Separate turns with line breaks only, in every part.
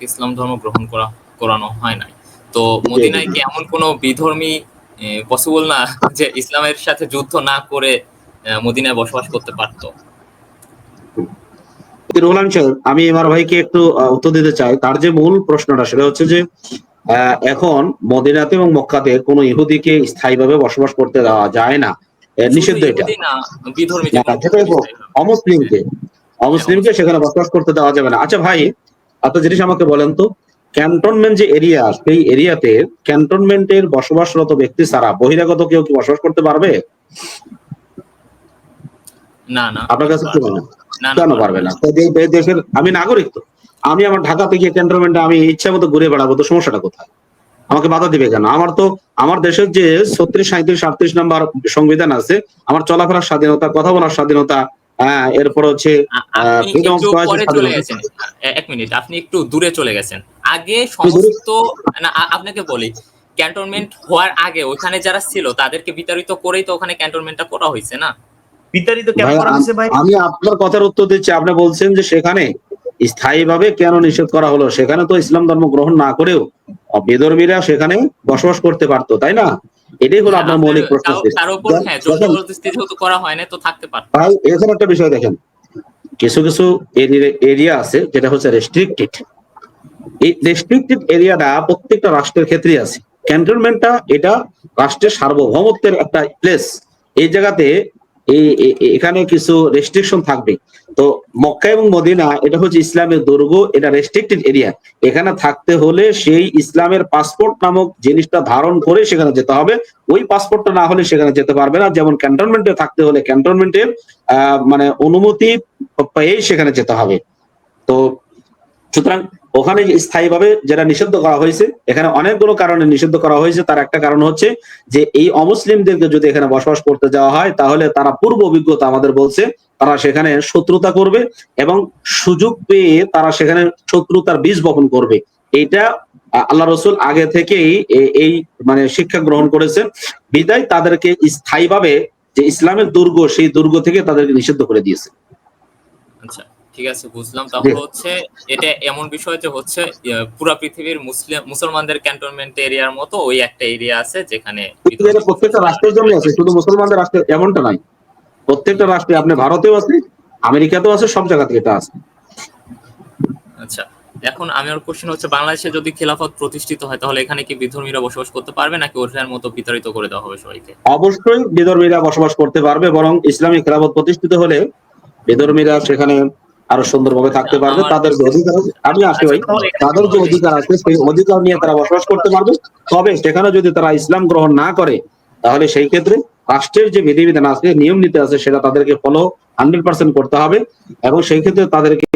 ইসলাম ধর্ম গ্রহণ করা করানো হয় নাই। তো মদিনায় কি এমন কোনো বিধর্মী পসিবল না যে ইসলামের সাথে যুদ্ধ না করে মদিনায় বসবাস করতে পারতো?
রুহুল আমি এমআর ভাইকে একটু উত্তর দিতে চাই। তার যে মূল প্রশ্নটা সেটা হচ্ছে যে আহ, এখন মদিনাতে এবং মক্কাতে কোনো ইহুদিকে স্থায়ীভাবে বসবাস করতে দেওয়া যায় না। নিষিদ্ধ এটা। অমুসলিমকে অমুসলিমকে সেখানে বসবাস করতে দেওয়া যাবে না। আচ্ছা ভাই একটা জিনিস আমাকে বলেন তো ক্যান্টনমেন্ট যে এরিয়া সেই এরিয়াতে ক্যান্টনমেন্টের বসবাসরত ব্যক্তি ছাড়া বহিরাগত কেউ কি বসবাস করতে পারবে?
না না।
আপনার কাছে কি মনে কেন পারবে না? দেশের আমি নাগরিক তো। আমি আমার ঢাকা থেকে ক্যান্টনমেন্টে আমি ইচ্ছা মতো ঘুরে বেড়াবো তো সমস্যাটা কোথায়? আমাকে বাধা দিবে কেন? আমার তো আমার দেশের যে ছত্রিশ সাঁত্রিশ আটত্রিশ নাম্বার সংবিধান আছে আমার চলাফেরার স্বাধীনতা কথা বলার স্বাধীনতা হ্যাঁ এরপর হচ্ছে
এক মিনিট আপনি একটু দূরে চলে গেছেন। আগে সমস্ত না আপনাকে বলি ক্যান্টনমেন্ট হওয়ার আগে ওখানে যারা ছিল তাদেরকে বিতাড়িত করেই তো ওখানে ক্যান্টনমেন্টটা করা হয়েছে না?
বিতাড়িত কেন করা হয়েছে ভাই?
আমি আপনার কথার উত্তর দিচ্ছি। আপনি বলছেন যে সেখানে স্থায়ীভাবে কেন নিষেধ করা হলো? সেখানে তো ইসলাম ধর্ম গ্রহণ না করেও বেদর্মীরা সেখানে বসবাস করতে পারতো তাই না? এটাই হলো আপনার মৌলিক প্রশ্ন
তার- উপর হ্যাঁ জবরদস্তি যেহেতু করা হয় না তো থাকতে পারে।
ভাই এখানে একটা বিষয় দেখেন। কিছু কিছু এরিয়া আছে যেটা হচ্ছে রেস্ট্রিক্টেড এই রেস্ট্রিক্টেড এরিয়াটা প্রত্যেকটা রাষ্ট্রের ক্ষেত্রেই আছে। ক্যান্টনমেন্টটা এটা রাষ্ট্রের সার্বভৌমত্বের একটা প্লেস এই জায়গাতে এখানে কিছু রেস্ট্রিকশন থাকবে। তো মক্কা এবং মদিনা, এটা হচ্ছে ইসলামের দুর্গ, এটা রেস্ট্রিক্টেড এরিয়া এখানে থাকতে হলে সেই ইসলামের পাসপোর্ট নামক জিনিসটা ধারণ করে সেখানে যেতে হবে। ওই পাসপোর্টটা না হলে সেখানে যেতে পারবে না। যেমন ক্যান্টনমেন্টে থাকতে হলে ক্যান্টনমেন্টের মানে অনুমতি পেয়েই সেখানে যেতে হবে। তো সুতরাং ওখানে স্থায়ীভাবে যেটা নিষিদ্ধ করা হয়েছে, এখানে অনেকগুলো কারণে নিষিদ্ধ করা হয়েছে। তার একটা কারণ হচ্ছে যে এই অমুসলিমদেরকে যদি এখানে বসবাস করতে যাওয়া হয়, তাহলে তারা পূর্ব অভিজ্ঞতা আমাদের বলছে, তারা সেখানে শত্রুতা করবে এবং সুযোগ পেয়ে তারা সেখানে শত্রুতার বীজ বপন করবে। এটা আল্লাহ রসুল আগে থেকেই এই মানে শিক্ষা গ্রহণ করেছেন। বিদায় তাদেরকে স্থায়ীভাবে যে ইসলামের দুর্গ, সেই দুর্গ থেকে তাদেরকে নিষিদ্ধ করে দিয়েছে।
আচ্ছা। ঠিক আছে বুঝলাম। তাহলে হচ্ছে এটা এমন বিষয় যে হচ্ছে পুরা পৃথিবীর মুসলিম মুসলমানদের ক্যান্টনমেন্ট এরিয়ার মতো ওই একটা এরিয়া আছে যেখানে
প্রত্যেকটা রাষ্ট্রের জন্য আছে শুধু মুসলমানদের রাষ্ট্রে এমনটা নাই। প্রত্যেকটা রাষ্ট্রে আপনি ভারতেও আছে আমেরিকাতেও আছে সব জায়গা থেকে এটা আছে।
আচ্ছা এখন আমি ওর কোশ্চেন হচ্ছে বাংলাদেশে যদি খেলাফত প্রতিষ্ঠিত হয় তাহলে এখানে কি বিধর্মীরা বসবাস করতে পারবে নাকি ওখানের মতো বিতাড়িত করে দেওয়া হবে সবাইকে?
অবশ্যই বিধর্মীরা বসবাস করতে পারবে বরং ইসলামী খেলাফত প্রতিষ্ঠিত হলে বিধর্মীরা সেখানে আরও সুন্দরভাবে থাকতে পারবে তাদের যে অধিকার আছে আমি আসি ভাই। তাদের যে অধিকার আছে সেই অধিকার নিয়ে তারা বসবাস করতে পারবে। তবে সেখানে যদি তারা ইসলাম গ্রহণ না করে তাহলে সেই ক্ষেত্রে রাষ্ট্রের যে বিধিবিধান আছে নিয়ম নীতি আছে সেটা তাদেরকে ফলো হান্ড্রেড পার্সেন্ট করতে হবে এবং সেই ক্ষেত্রে তাদেরকে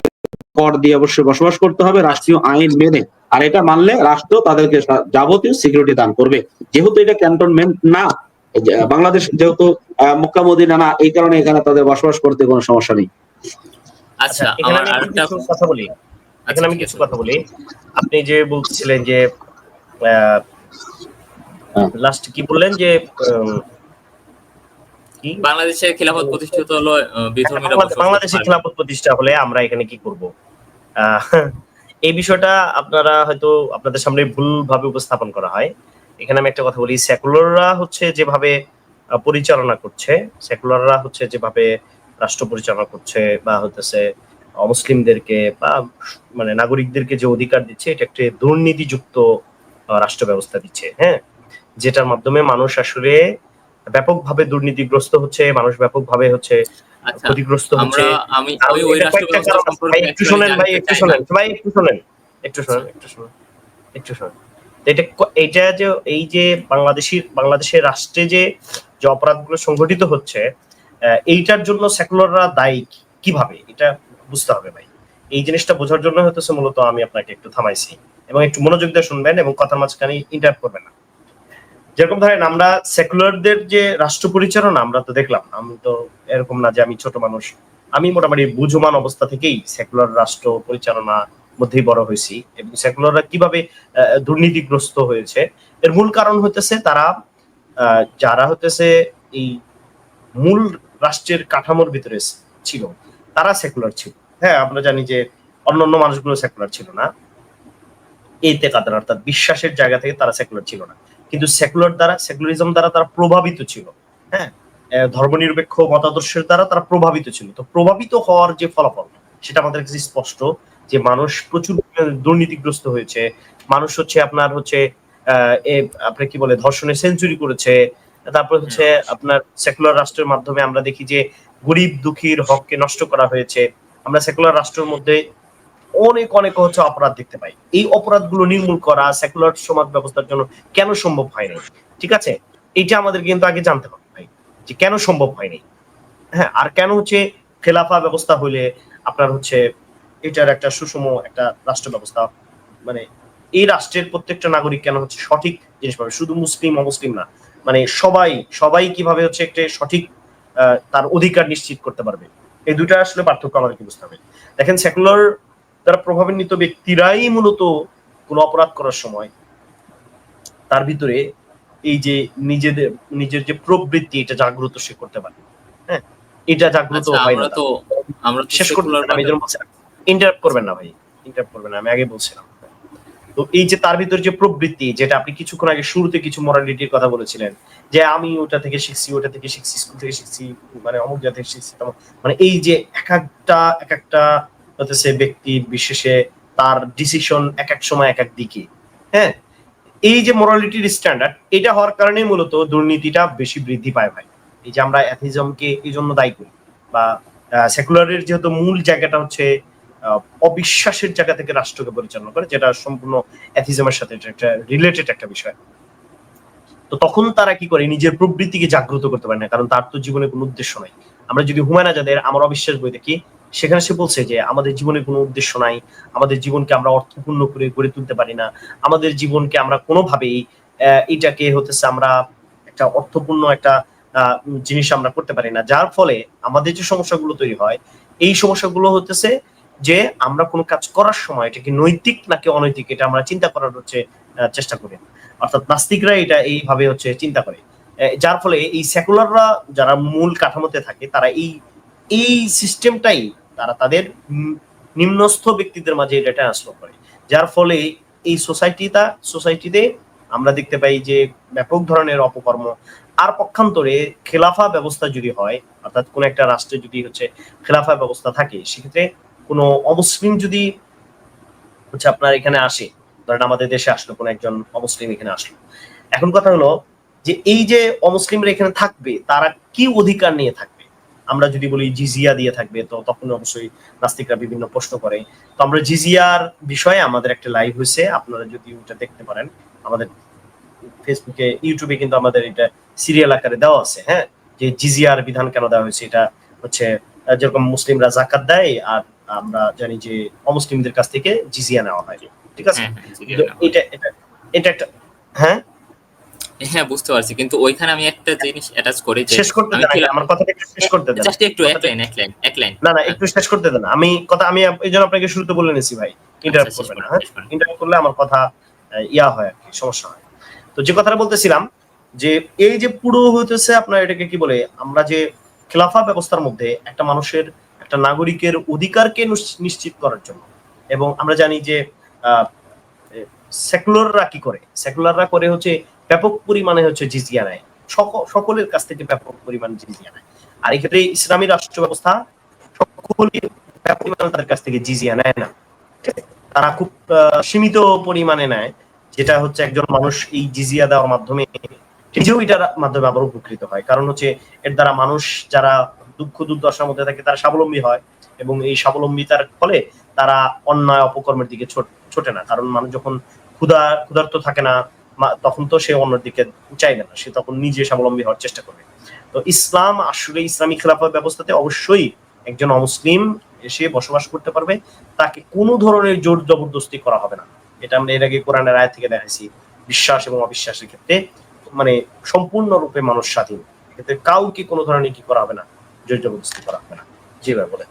কর দিয়ে অবশ্যই বসবাস করতে হবে রাষ্ট্রীয় আইন মেনে। আর এটা মানলে রাষ্ট্র তাদেরকে যাবতীয় সিকিউরিটি দান করবে। যেহেতু এটা ক্যান্টনমেন্ট না বাংলাদেশ যেহেতু মক্কা মদিনা না এই কারণে এখানে তাদের বসবাস করতে কোনো সমস্যা নেই।
আচ্ছা
এখানে আমি কিছু কথা বলি।
আচ্ছা,
এখানে আমি কিছু কথা বলি। আপনি যে বলছিলেন যে
হ্যাঁ।
লাস্ট কি বললেন যে উম, কি?
বাংলাদেশে খেলাফত প্রতিষ্ঠিত হলো
বাংলাদেশে
করতে
প্রতিষ্ঠা হলে আমরা এখানে কি করব? আহ, এই বিষয়টা আপনারা হয়তো আপনাদের সামনে ভুল ভাবে উপস্থাপন করা হয়। এখানে আমি একটা কথা বলি। সেকুলাররা হচ্ছে যেভাবে পরিচালনা করছে সেকুলাররা হচ্ছে যেভাবে রাষ্ট্র পরিচালনা করছে বা হতেছে অমুসলিমদেরকে বা মানে নাগরিকদেরকে যে অধিকার দিচ্ছে এটা একটি দুর্নীতিযুক্ত রাষ্ট্র ব্যবস্থা দিচ্ছে হ্যাঁ? যেটার মাধ্যমে মানুষ আসলে ব্যাপকভাবে দুর্নীতিগ্রস্ত হচ্ছে মানুষ ব্যাপকভাবে হচ্ছে
আচ্ছা
ক্ষতিগ্রস্ত হচ্ছে।
আমি ওই রাষ্ট্র ব্যবস্থা সম্পর্কে
ভাই একটু শোনেন ভাই একটু শোনেন ভাই একটু শোনেন একটু শোনেন একটু শোনেন একটু শোনেন। তো এটা যে এই যে বাংলাদেশি বাংলাদেশের রাষ্ট্রে যে যে অপরাধগুলো সংঘটিত হচ্ছে এইটার জন্য সেকুলাররা দায়ী কীভাবে? এটা বুঝতে হবে ভাই। এই জিনিসটা বোঝার জন্য হতেছে মূলত আমি আপনাকে একটু থামাইছি এবং একটু মনোযোগ দিয়ে শুনবেন এবং কথার মাঝখানে ইন্টারাপ্ট করবেন না। যেরকম ধরেন আমরা সেকুলারদের যে রাষ্ট্র পরিচালনা আমরা তো দেখলাম, আমি তো এরকম না যে আমি ছোট মানুষ। আমি মোটামুটি বুঝমান অবস্থা থেকেই সেকুলার রাষ্ট্র পরিচালনা মধ্যেই বড় হয়েছি এবং সেকুলাররা কীভাবে দুর্নীতিগ্রস্ত হয়েছে। এর মূল কারণ হতেছে তারা যারা হতেছে এই মূল রাষ্ট্রের কাঠামোর ভিতরে ছিল। তারা সেকুলার ছিল। হ্যাঁ আমরা জানি যে অন্যান্য মানুষগুলো সেকুলার ছিল না। এতেকাদার অর্থাৎ বিশ্বাসের জায়গা থেকে তারা সেকুলার ছিল না। কিন্তু সেকুলার দ্বারা সেকুলারিজম দ্বারা তারা প্রভাবিত ছিল। হ্যাঁ ধর্মনিরপেক্ষ মতাদর্শের দ্বারা তারা প্রভাবিত ছিল। তো প্রভাবিত হওয়ার যে ফলাফল সেটা আমাদের কাছে স্পষ্ট যে মানুষ প্রচুর দুর্নীতিগ্রস্ত হয়েছে। মানুষ হচ্ছে আপনার হচ্ছে আহ, এ আপনি কি বলে ধর্ষণে সেঞ্চুরি করেছে। তারপর হচ্ছে আপনার সেকুলার রাষ্ট্রের মাধ্যমে আমরা দেখি যে গরিব দুঃখীর হককে নষ্ট করা হয়েছে। আমরা সেকুলার রাষ্ট্রের মধ্যে অনেক অনেক হচ্ছে অপরাধ দেখতে পাই। এই অপরাধগুলো নির্মূল করা সেকুলার সমাজ ব্যবস্থার জন্য কেন সম্ভব হয়নি? ঠিক আছে? এটা আমাদের কিন্তু আগে জানতে হবে ভাই যে কেন সম্ভব হয়নি? হ্যাঁ আর কেন হচ্ছে খেলাফা ব্যবস্থা হইলে আপনার হচ্ছে এটার একটা সুষম একটা রাষ্ট্র ব্যবস্থা মানে এই রাষ্ট্রের প্রত্যেকটা নাগরিক কেন হচ্ছে সঠিক জিনিস পাবে শুধু মুসলিম অমুসলিম না। মানে সবাই সবাই কীভাবে হচ্ছে একটা সঠিক তার অধিকার নিশ্চিত করতে পারবে? এই দুটা আসলে পার্থক্য আমাদেরকে বুঝতে হবে। দেখেন সেকুলার দ্বারা প্রভাবান্বিত ব্যক্তিরাই মূলত কোনো অপরাধ করার সময় তার ভিতরে এই যে নিজেদের নিজের যে প্রবৃত্তি এটা জাগ্রত সে করতে পারে। হ্যাঁ? এটা জাগ্রত
আচ্ছা,
হয় না
তো আমরা
শেষ যেন ইন্টারাপ্ট করবেন না ভাই ইন্টারাপ্ট করবেন না আমি আগে বলছিলাম। তো এই যে তার ভিতর যে প্রবৃত্তি, যেটা আপনি কিছুক্ষণ আগে শুরুতে কিছু মরালিটির কথা বলেছিলেন, যে আমি ওটা থেকে শিখছি, ওটা থেকে শিখছি স্কুল থেকে শিখছি মানে অমুক থেকে শিখছি মানে এই যে এক একটা এক একটা, হতেছে ব্যক্তি বিশেষে তার ডিসিশন এক এক সময় এক এক দিকে হ্যাঁ? এই যে মোরালিটির স্ট্যান্ডার্ড এটা হওয়ার কারণে মূলত দুর্নীতিটা বেশি বৃদ্ধি পায় ভাই। এই যে আমরা অ্যাথিজমকে এই জন্য দায়ী করি, বা সেকুলারের যেহেতু মূল জায়গাটা হচ্ছে অবিশ্বাসের জায়গা থেকে রাষ্ট্রকে পরিচালনা করে, যেটা সম্পূর্ণ অ্যাথিজমের সাথে একটা রিলেটেড একটা বিষয়। তো তখন তারা কি করে? নিজের প্রবৃত্তিকে জাগ্রত করতে পারে না, কারণ তার তো জীবনে কোনো উদ্দেশ্য নাই। আমরা যদি হুমায়ুন আজাদের আমার অবিশ্বাস বই দেখি, সেখানে সে বলছে যে, আমাদের জীবনে কোনো উদ্দেশ্য নাই, আমাদের জীবনকে আমরা অর্থপূর্ণ করে গড়ে তুলতে পারি না, আমাদের জীবনকে আমরা কোনোভাবেই এটাকে হতেছে আমরা একটা অর্থপূর্ণ একটা জিনিস আমরা করতে পারি না। যার ফলে আমাদের যে সমস্যাগুলো তৈরি হয়, এই সমস্যাগুলো হতেছে যে আমরা কোনো কাজ করার সময় এটা কি নৈতিক নাকি অনৈতিক, এটা আমরা চিন্তা করার হচ্ছে চেষ্টা করি। অর্থাৎ নাস্তিকরা এটা এইভাবে হচ্ছে চিন্তা করে। যার ফলে এই সেকুলাররা যারা মূল কাঠামোতে থাকে, তারা এই এই সিস্টেমটাই তারা তাদের নিম্নস্থ ব্যক্তিদের মাঝে এটা ট্রান্সফার করে। যার ফলে এই সোসাইটিটা, সোসাইটিতে আমরা দেখতে পাই যে ব্যাপক ধরনের অপকর্ম, আর পক্ষান্তরে খেলাফা ব্যবস্থা যদি হয়, অর্থাৎ কোন একটা রাষ্ট্রে যদি হচ্ছে খেলাফা ব্যবস্থা থাকে, সেক্ষেত্রে কোনো অমুসলিম যদি হচ্ছে আপনার এখানে আসে, ধরেন আমাদের দেশে আসলো কোনো একজন অমুসলিম এখানে আসলো। এখন কথা হলো যে এই যে অমুসলিমরা এখানে থাকবে, তারা কি অধিকার নিয়ে থাকবে? আমরা যদি বলি জিজিয়া দিয়ে থাকবে, তো তখন অবশ্যই নাস্তিকরা বিভিন্ন প্রশ্ন করে। তো আমরা জিজিয়ার বিষয়ে আমাদের একটা লাইভ হয়েছে, আপনারা যদি ওটা দেখতে পারেন, আমাদের ফেসবুকে ইউটিউবে কিন্তু আমাদের এটা সিরিয়াল আকারে দেওয়া আছে হ্যাঁ? যে জিজিয়ার বিধান কেন দেওয়া হয়েছে, এটা হচ্ছে যেরকম মুসলিমরা জাকাত দেয় আর আমরা জানি যে অমুসলিমদের কাছ থেকে জিজিয়া নেওয়া হয়। ঠিক আছে?
হ্যাঁ, হ্যাঁ।
এটা এটা এটা একটা হ্যাঁ?
হ্যাঁ বুঝতে পারছি। কিন্তু ওইখানে আমি একটা জিনিস অ্যাটাচ করি যে
শেষ করতে
আমি
দেন আমার কথাটা একটু শেষ করতে দেন।
জাস্ট একটু এক লাইন এক লাইন এক লাইন
না না একটু শেষ করতে দেন। আমি কথা আমি আপ- এই জন্য আপনাকে শুরুতে বলে নিয়েছি ভাই ইন্টারাপ্ট
আচ্ছা,
করবেন না হ্যাঁ? ইন্টারাপ্ট করলে আমার কথা ইয়া হয় আর কি সমস্যা হয়। তো যে কথাটা বলতেছিলাম যে এই যে পুরো হইতেছে আপনার এটাকে কি বলে আমরা যে খেলাফা ব্যবস্থার মধ্যে একটা মানুষের একটা নাগরিকের অধিকারকে নিশ্চিত করার জন্য। এবং আমরা জানি যে সেকুলাররা কি করে? সেকুলাররা করে হচ্ছে ব্যাপক পরিমাণে হচ্ছে জিজিয়া নেয়। সকলের কাছ থেকে ব্যাপক পরিমাণে জিজিয়া নেয়। আর এক্ষেত্রে ইসলামী রাষ্ট্র ব্যবস্থা সকলেই ব্যাপক পরিমাণে তাদের কাছ থেকে জিজিয়া নেয় না। তারা খুব সীমিত পরিমাণে নেয়। যেটা হচ্ছে একজন মানুষ এই জিজিয়া দেওয়ার মাধ্যমে নিজেও এটার মাধ্যমে আবার উপকৃত হয়। কারণ হচ্ছে এর দ্বারা মানুষ যারা দুঃখ দুর্দশার মধ্যে থাকে, তারা স্বাবলম্বী হয় এবং এই স্বাবলম্বিতার ফলে তারা অন্যায় অপকর্মের দিকে ছোট- না। কারণ মানুষ যখন ক্ষুধা, ক্ষুধার্ত থাকে না তখন তো সে অন্যের দিকে চাইবে না। সে তখন নিজে স্বাবলম্বী হওয়ার চেষ্টা করবে। তো ইসলাম, আসলে ইসলামী খেলাফত ব্যবস্থাতে অবশ্যই একজন অমুসলিম এসে বসবাস করতে পারবে। তাকে কোনো ধরনের জোর জবরদস্তি করা হবে না। এটা আমরা এর আগে কোরআনের আয় থেকে দেখাইছি। বিশ্বাস এবং অবিশ্বাসের ক্ষেত্রে মানে সম্পূর্ণরূপে মানুষ স্বাধীন। এতে কাউকে কোনো ধরনের কি করা হবে না, জোর জবরদস্তি করা হবে না। জি ভাই, বলেন।